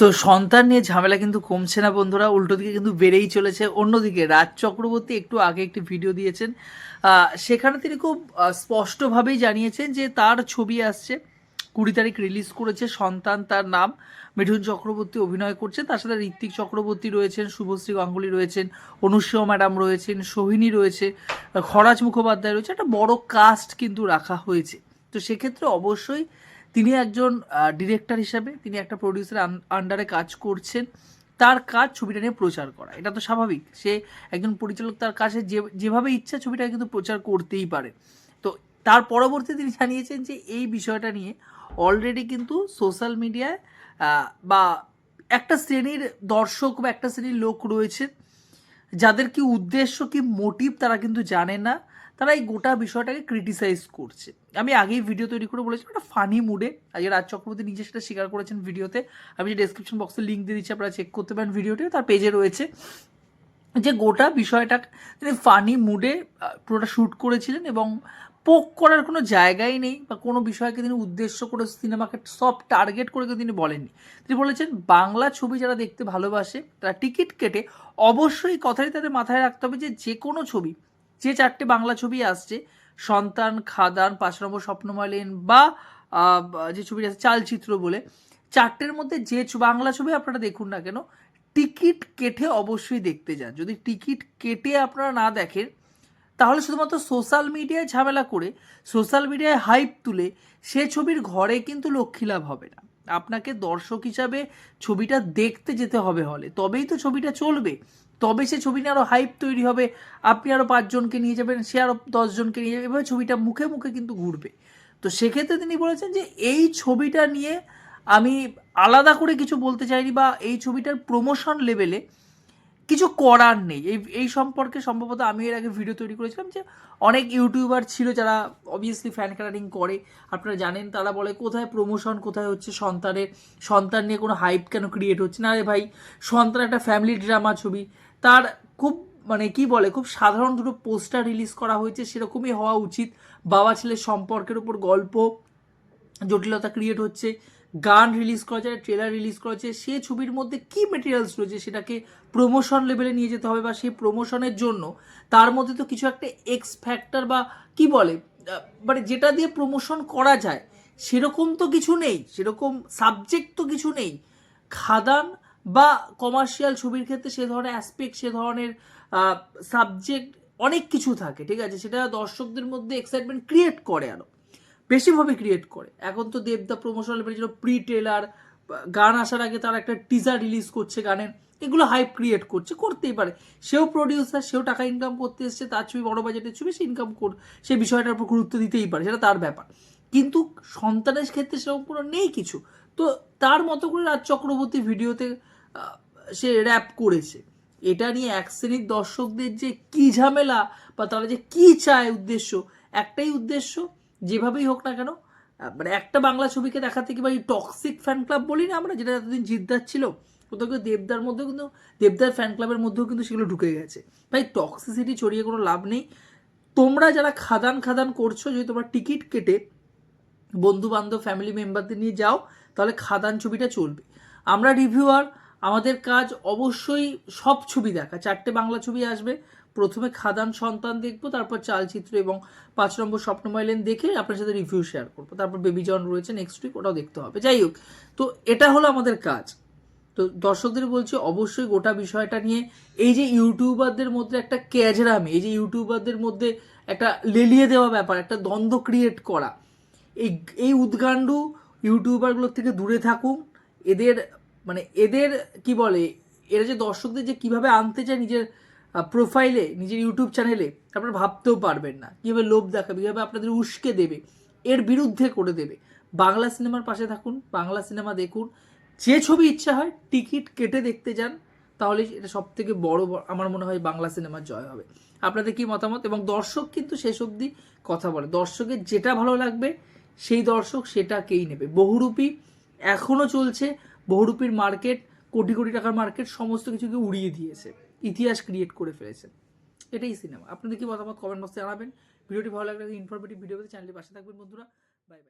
তো সন্তান নিয়ে ঝামেলা কিন্তু কমছে না বন্ধুরা, উল্টো দিকে কিন্তু বেড়েই চলেছে। অন্যদিকে রাজ চক্রবর্তী একটু আগে একটি ভিডিও দিয়েছেন সেখানে তিনি খুব স্পষ্টভাবেই জানিয়েছেন যে তার ছবি আসছে, কুড়ি তারিখ রিলিজ করেছে সন্তান, তার নাম মিঠুন চক্রবর্তী অভিনয় করছে। তার সাথে ঋত্বিক চক্রবর্তী রয়েছেন, শুভশ্রী গাঙ্গুলি রয়েছেন, অনুষ্য ম্যাডাম রয়েছেন, সোহিনী রয়েছে, খরাজ মুখোপাধ্যায় রয়েছে। একটা বড় কাস্ট কিন্তু রাখা হয়েছে। তো সেক্ষেত্রে অবশ্যই তিনি একজন ডিরেক্টর হিসাবে তিনি একটা প্রডিউসার আন্ডারে কাজ করছেন। তার কাজ ছবিটা নিয়ে প্রচার করা। এটা তো স্বাভাবিক। সে একজন পরিচালক, তার কাছে যে, যেভাবে ইচ্ছা ছবিটা কিন্তু প্রচার করতেই পারে। তো তার পরবর্তী তিনি জানিয়েছেন যে, এই বিষয়টা নিয়ে অলরেডি কিন্তু সোশ্যাল মিডিয়ায় বা একটা শ্রেণির দর্শক বা একটা শ্রেণির লোক রয়েছে যাদের কি উদ্দেশ্য কি মোটিভ তারা কিন্তু জানে না। তারা এই গোটা বিষয়টাকে ক্রিটিসাইজ করছে। আমি আগেই ভিডিও তৈরি করে বলেছি, একটা ফানি মুডে আজকে রাজ চক্রবর্তী নিজে সেটা স্বীকার করেছেন ভিডিওতে আমি যে ডেসক্রিপশন বক্সে লিঙ্ক দিয়ে দিচ্ছি, আপনারা চেক করতে পারেন ভিডিওটি তার পেজে রয়েছে। যে গোটা বিষয়টা তিনি ফানি মুডে পুরোটা শ্যুট করেছিলেন এবং পোক করার কোনো জায়গাই নেই বা কোনো বিষয়কে তিনি উদ্দেশ্য করে সিনেমাকে সব টার্গেট করে তিনি বলেননি। তিনি বলেছেন, বাংলা ছবি যারা দেখতে ভালোবাসে, তারা টিকিট কেটে অবশ্যই কথাই তাদের মাথায় রাখতে হবে যে যে কোনো ছবি যে চারটে বাংলা ছবি আসছে, সন্তান, খাদান, পাঁচ নম্বর স্বপ্নময় লেন বা যে ছবিটা আছে চালচিত্র বলে, চারটের মধ্যে যে বাংলা ছবি আপনারা দেখুন না কেন, টিকিট কেটে অবশ্যই দেখতে যান। যদি টিকিট কেটে আপনারা না দেখেন, তাহলে শুধুমাত্র সোশ্যাল মিডিয়ায় ঝামেলা করে, সোশ্যাল মিডিয়ায় হাইপ তুলে, সে ছবির ঘরে কিন্তু লক্ষ্মী লাভ হবে না। আপনাকে দর্শক হিসাবে ছবিটা দেখতে যেতে হবে হলে, তবেই তো ছবিটা চলবে। তবে সে ছবি নিয়ে আরও হাইপ তৈরি হবে। আপনি আরও পাঁচজনকে নিয়ে যাবেন, সে আরও দশজনকে নিয়ে যাবে। এভাবে ছবিটা মুখে মুখে কিন্তু ঘুরবে। তো সেক্ষেত্রে তিনি বলেছেন যে, এই ছবিটা নিয়ে আমি আলাদা করে কিছু বলতে চাইনি বা এই ছবিটার প্রমোশন লেভেলে কিছু করার নেই। এই এই সম্পর্কে সম্ভবত আমি এর আগে ভিডিও তৈরি করেছিলাম যে, অনেক ইউটিউবার ছিল যারা অবভিয়াসলি ফ্যান কালারিং করে। আপনারা জানেন, তারা বলে কোথায় প্রমোশন কোথায় হচ্ছে সন্তানের, সন্তান নিয়ে কোনো হাইপ কেন ক্রিয়েট হচ্ছে? না রে ভাই, সন্তান একটা ফ্যামিলি ড্রামা ছবি। তার খুব মানে কি বলে, খুব সাধারণ দুটো পোস্টার রিলিজ করা হয়েছে, সেরকমই হওয়া উচিত। বাবা ছেলের সম্পর্কের উপর গল্প, জটিলতা ক্রিয়েট হচ্ছে, গান রিলিজ করা যায় ট্রেলার রিলিজ করা হচ্ছে সে ছবির মধ্যে কি মেটেরিয়ালস রয়েছে সেটাকে প্রমোশন লেভেলে নিয়ে যেতে হবে বা সেই প্রমোশনের জন্য, তার মধ্যে তো কিছু একটা এক্স ফ্যাক্টর বা কি বলে মানে যেটা দিয়ে প্রমোশন করা যায়, সেরকম তো কিছু নেই, সেরকম সাবজেক্ট তো কিছু নেই। খাদান বা কমার্শিয়াল ছবির ক্ষেত্রে সে ধরনের অ্যাসপেক্ট সে ধরনের সাবজেক্ট অনেক কিছু থাকে, ঠিক আছে? সেটা দর্শকদের মধ্যে এক্সাইটমেন্ট ক্রিয়েট করে আরও বেশিভাবে ক্রিয়েট করে। এখন তো দেবদা প্রমোশনাল যেন প্রি ট্রেলার গান আসার আগে তার একটা টিজার রিলিজ করছে গানের এগুলো হাইপ ক্রিয়েট করছে, করতেই পারে। সেও প্রডিউসার সেও টাকা ইনকাম করতে এসছে, তার ছবি, বড় বাজেটের ছবি, সে ইনকাম কর সেই বিষয়টার উপর গুরুত্ব দিতেই পারে, সেটা তার ব্যাপার। কিন্তু সন্তানের ক্ষেত্রে সেরকম কোনো নেই কিছু। তো তার মতো করে রাজ চক্রবর্তী ভিডিওতে সে র্যাপ করেছে। এটা নিয়ে এক শ্রেণির দর্শকদের যে কি ঝামেলা বা তারা যে কি চায় উদ্দেশ্য, একটাই উদ্দেশ্য, যেভাবেই হোক না কেন মানে একটা বাংলা ছবিকে দেখাতে কি বা এই টক্সিক ফ্যান ক্লাব বলি না আমরা, যেটা এতদিন জিদ্দার ছিল, কোথাও কেউ দেবদার মধ্যেও কিন্তু, দেবদার ফ্যান ক্লাবের মধ্যেও কিন্তু সেগুলো ঢুকে গেছে। ভাই টক্সিসিটি ছড়িয়ে কোনো লাভ নেই। তোমরা যারা খাদান খাদান করছ, যদি তোমরা টিকিট কেটে বন্ধু বান্ধব ফ্যামিলি মেম্বারদের নিয়ে যাও তাহলে খাদান ছবিটা চলবে। আমরা রিভিউয়ার আমাদের কাজ অবশ্যই সব ছবি দেখা। চারটে বাংলা ছবি আসবে। প্রথমে খাদান সন্তান দেখব, তারপর চালচিত্র এবং পাঁচ নম্বর স্বপ্নময় লেন দেখে আপনার সাথে রিভিউ শেয়ার করব। তারপর বেবি জন রয়েছে নেক্সট উইক ওটাও দেখতে হবে। যাই হোক, তো এটা হলো আমাদের কাজ। তো দর্শকদের বলছি, অবশ্যই গোটা বিষয়টা নিয়ে এই যে ইউটিউবারদের মধ্যে একটা ক্যাজরামি, এই যে ইউটিউবারদের মধ্যে একটা লেলিয়ে দেওয়া ব্যাপার, একটা দ্বন্দ্ব ক্রিয়েট করা, এই এই উদ্গান্ডু ইউটিউবারগুলোর থেকে দূরে থাকুন। এদের মানে এদের কি বলে, এরা যে দর্শকদের যে কীভাবে আনতে চায় নিজের প্রোফাইলে নিজের ইউটিউব চ্যানেলে আপনারা ভাবতেও পারবেন না। কীভাবে লোভ দেখাবে, কীভাবে আপনাদের উস্কে দেবে, এর বিরুদ্ধে করে দেবে। বাংলা সিনেমার পাশে থাকুন, বাংলা সিনেমা দেখুন। যে ছবি ইচ্ছা হয় টিকিট কেটে দেখতে যান, তাহলে এটা সব থেকে বড় আমার মনে হয় বাংলা সিনেমার জয় হবে। আপনাদের কি মতামত? এবং দর্শক কিন্তু শেষ অবধি কথা বলে। দর্শকের যেটা ভালো লাগবে সেই দর্শক সেটা কেই নেবে। বহুরূপী এখনও চলছে, বহুরূপীর মার্কেট, কোটি কোটি টাকার মার্কেট, সমস্ত কিছুকে উড়িয়ে দিয়েছে, ইতিহাস ক্রিয়েট করে ফেলেছে। এটাই সিনেমা আপনাদের কি মতামত কমেন্ট বক্সে জানাবেন। ভিডিওটি ভালো লাগলে ইনফরমেটিভ ভিডিও পেতে চ্যানেলের পাশে থাকবেন বন্ধুরা। Bye bye